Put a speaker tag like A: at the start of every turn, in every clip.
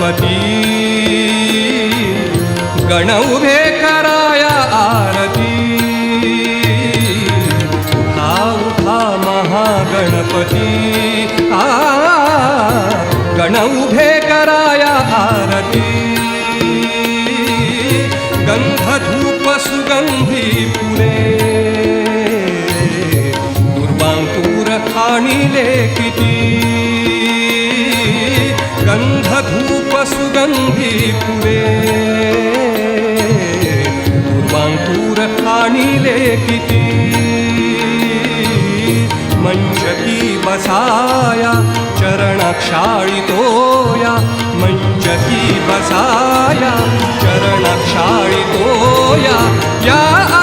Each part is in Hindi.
A: गणपती। गण उभे कराया आरती। उठा उठा महागणपती। आ गण उभे कराया आरती। गंध धूप सुगंधी फुले। दुर्वांकूर गंध सुगन्धिपुरे। पूर्वाङ्रखानि लेखिति मञ्चकी वसाय चरणक्षालितो य मञ्चती वसाय चरणक्षाणि या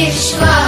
A: Krishna.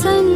A: sun.